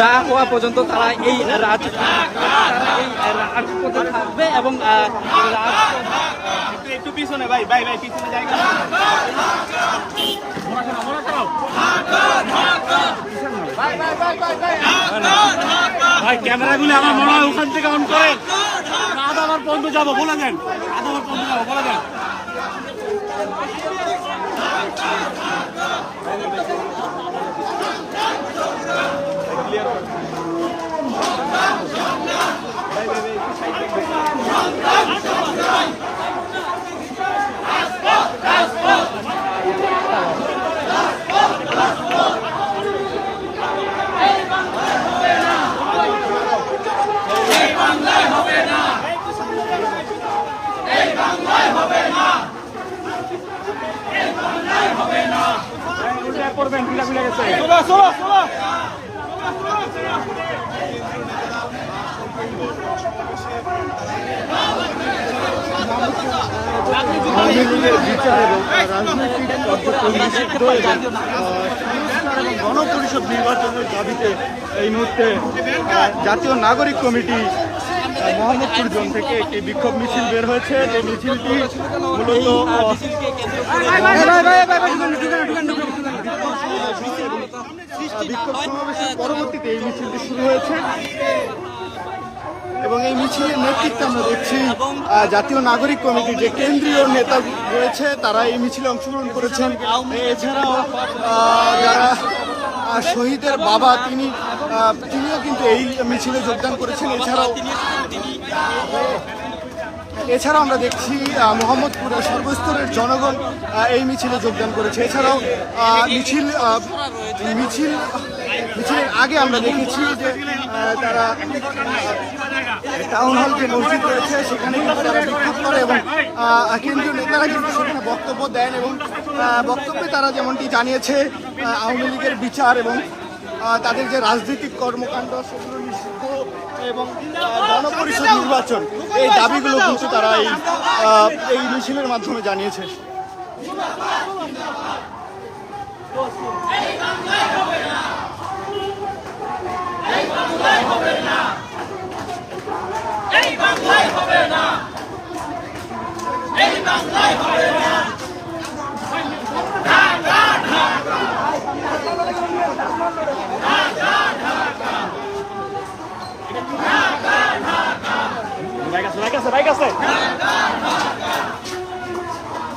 না হওয়া পর্যন্ত তারা এই রাজ থাকবে এবং ভাই ভাই ভাই ক্যামেরাগুলো আমার মনে হয় ওখান থেকে অন করে। আধা আমার পর্যন্ত যাব, বলে দেন। আধা আমার পর্যন্ত যাব, বলে দেন। করবেন পিলা পিলা গেছে চলো চলো চলো রাজনৈতিক গণপরিষদ নির্বাচনের দাবিতে এই মুহূর্তে জাতীয় নাগরিক কমিটি মোহাম্মদপুর জোন থেকে একটি বিক্ষোভ মিছিল বের হয়েছে যে মিছিলটি মূলত বিক্ষোভ সমাবেশের পরবর্তীতে এই মিছিলটি শুরু হয়েছে। এবং এই মিছিলের নেতৃত্বে আমরা দেখছি জাতীয় নাগরিক কমিটির যে কেন্দ্রীয় নেতা রয়েছে তারা এই মিছিলে অংশগ্রহণ করেছেন। এছাড়াও যারা শহীদের বাবা তিনি আহ, তিনিও কিন্তু এই মিছিলে যোগদান করেছেন। এছাড়াও এছাড়াও আমরা দেখছি মোহাম্মদপুরের সর্বস্তরের জনগণ এই মিছিলে যোগদান করেছে। এছাড়াও মিছিল মিছিল, মিছিলের আগে আমরা দেখেছি যে তারা টাউন হল যে মসজিদ রয়েছে, সেখানে তারা বিক্ষোভ করে এবং কেন্দ্রীয় নেতারা কিন্তু সেখানে বক্তব্য দেন এবং বক্তব্যে তারা যেমনটি জানিয়েছে আওয়ামী লীগের বিচার এবং তাদের যে রাজনৈতিক কর্মকাণ্ড সেগুলো নিষিদ্ধ এবং গণপরিষদ নির্বাচন, এই দাবিগুলো কিন্তু তারা এই এই মিছিলের মাধ্যমে জানিয়েছে। বাইক আছে বাইক আছে বাইক আছে।